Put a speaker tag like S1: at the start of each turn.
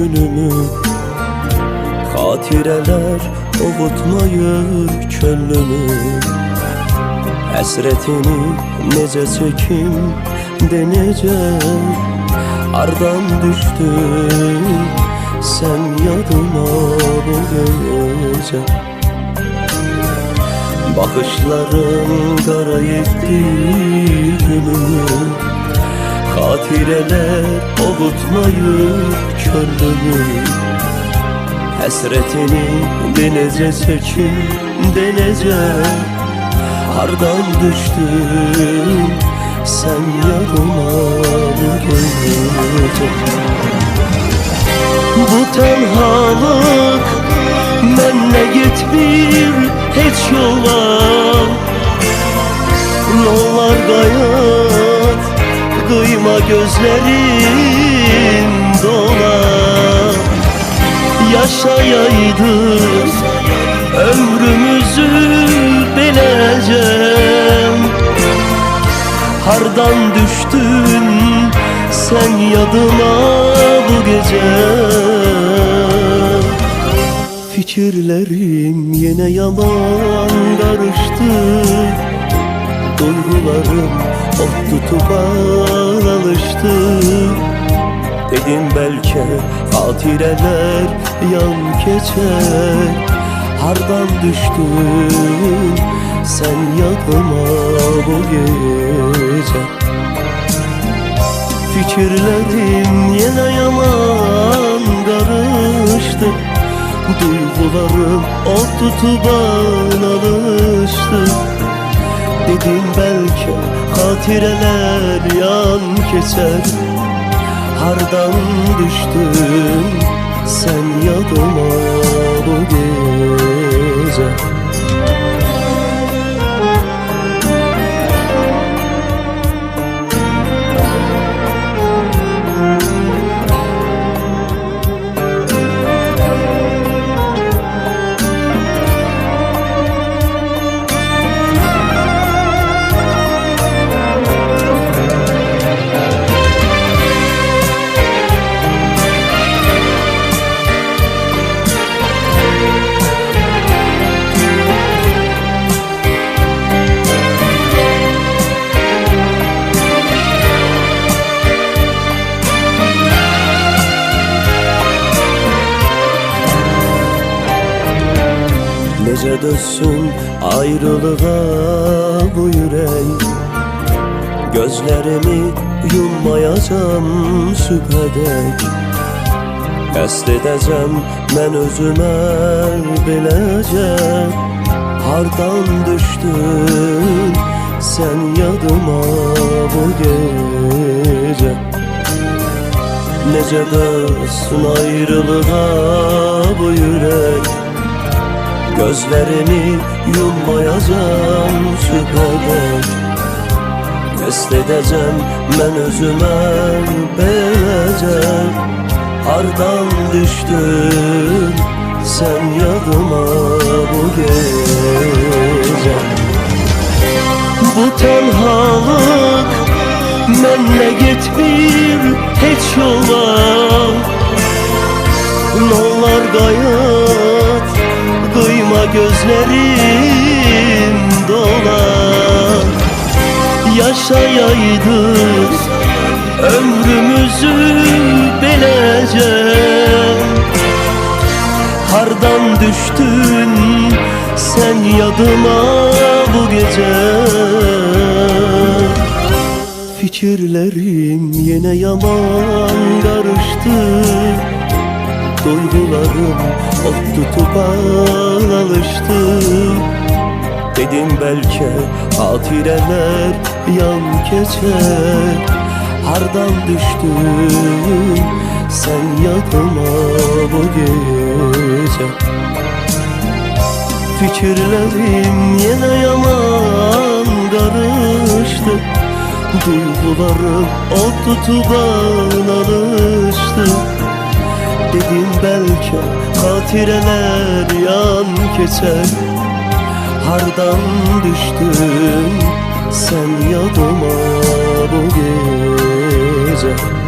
S1: Günümü. Hatireler ovutmayır çöllümü. Hasretini nece çekim deneyeceğim Ardan düştüm sen yadıma bu gece. Bakışların kara etti günümü Hatireler ovutmayır çöllümü Hasretini denece çekim denece Hardan düştüm sen yanıma bu gece Bu tenhalık benle gitmir hiç yola Nolar gayet kıyma gözlerim dola Yaşayaydık ömrümüzü bileceğim. Hardan düştün sen yadıma bu gece. Fikirlerim yine yalan karıştı. Duygularım ot tutup alıştı. Dedim belki hatireler yan geçer. Hardan düştün sen yadıma bu gece. Fikirlerim yine yalan karıştı. Duygularım ot tutup alıştı Dedim belki hatireler yan geçer Hardan düştün sen yadıma bu gece Nece dönsün ayrılığa bu yürek Gözlerimi yummayacağım sübhedek Qəst edəcəm mən özümə biləcəm Hardan düşdün sen yadıma bu gece. Nece dönsün ayrılığa bu yürek Gözlerini yummayacağım sübhedek Qest edəcəm mən özümə beləcəm Hardan düşdün sen yadıma bu gece? Bu tenhalık mənlə getmir heç yola Nolar gayet Kıyma gözlerim dola Yaşayaydık ömrümüzü bileceğim. Hardan düştün sen yadıma bu gece. Fikirlerim yine yaman karıştı Duygularım ot tutup alıştı. Dedim belki hatireler yan geçer. Hardan düştün sen yadıma bu gece. Fikirlerim yine yaman karıştı. Duygularım ot tutup alıştı Dedim belki hatireler yan geçer. Hardan düştün sen yadıma bu gece